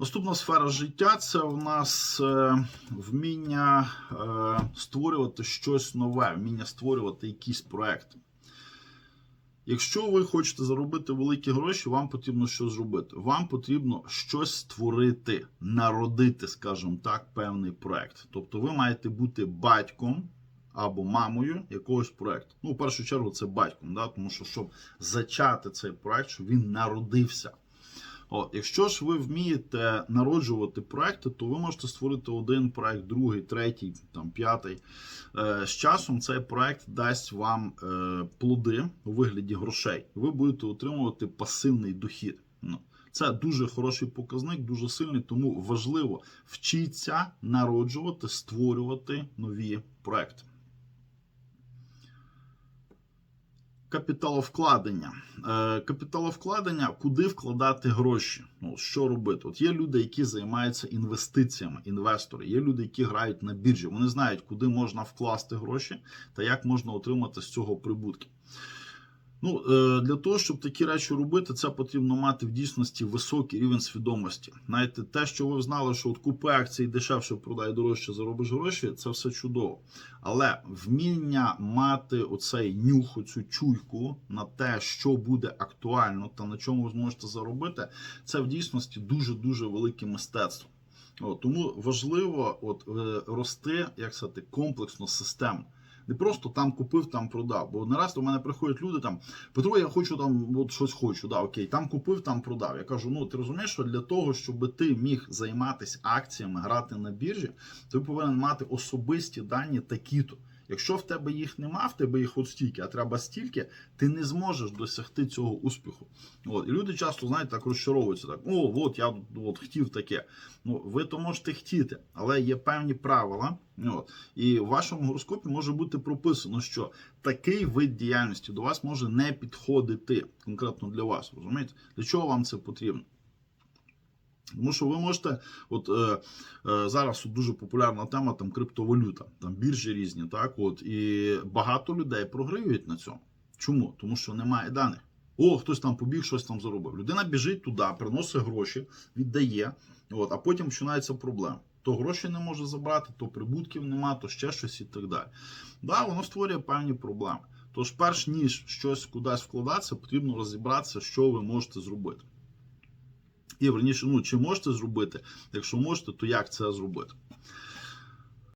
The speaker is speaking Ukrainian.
Наступна сфера життя це у нас е, вміння е, створювати щось нове, вміння створювати якийсь проект. Якщо ви хочете заробити великі гроші, вам потрібно що зробити? Вам потрібно щось створити, народити, скажімо так, певний проект. Тобто ви маєте бути батьком або мамою якогось проекту. Ну, в першу чергу, це батьком, да? тому що щоб зачати цей проект, щоб він народився. От, якщо ж ви вмієте народжувати проекти, то ви можете створити один проект, другий, третій, там п'ятий. Е, з часом цей проект дасть вам е, плоди у вигляді грошей. Ви будете отримувати пасивний дохід. Ну, це дуже хороший показник, дуже сильний, тому важливо вчитися народжувати, створювати нові проекти. Капіталовкладення. Е, Капіталовкладення, куди вкладати гроші? Ну, що робити? От є люди, які займаються інвестиціями, інвестори. Є люди, які грають на біржі. Вони знають, куди можна вкласти гроші та як можна отримати з цього прибутки. Ну, е, для того, щоб такі речі робити, це потрібно мати в дійсності високий рівень свідомості. Знаєте, те, що ви знали, що от купи акцій дешевше продай дорожче, заробиш гроші, це все чудово. Але вміння мати оцей нюх, оцю чуйку на те, що буде актуально та на чому ви зможете заробити, це в дійсності дуже дуже велике мистецтво. От, тому важливо от, е, рости, як сказати, комплексно, системно. Не просто там купив, там продав. Бо не раз до мене приходять люди там, Петро, я хочу там от щось хочу. Да, окей, там купив, там продав. Я кажу: ну ти розумієш, що для того, щоб ти міг займатися акціями, грати на біржі, ти повинен мати особисті дані такі-то. Якщо в тебе їх нема, в тебе їх от стільки, а треба стільки, ти не зможеш досягти цього успіху. От. І люди часто, знаєте, так розчаровуються. Так, о, от я от, хотів таке. Ну, ви то можете хотіти, але є певні правила. От. І в вашому гороскопі може бути прописано, що такий вид діяльності до вас може не підходити конкретно для вас. Розумієте? Для чого вам це потрібно? Тому що ви можете, от е, е, зараз от дуже популярна тема там криптовалюта, там біржі різні, так от і багато людей програють на цьому. Чому? Тому що немає даних. О, хтось там побіг, щось там заробив. Людина біжить туди, приносить гроші, віддає, от, а потім починається проблема. То гроші не може забрати, то прибутків нема, то ще щось і так далі. Да, воно створює певні проблеми. Тож, перш ніж щось кудись вкладатися, потрібно розібратися, що ви можете зробити. І верніше, ну чи можете зробити? Якщо можете, то як це зробити?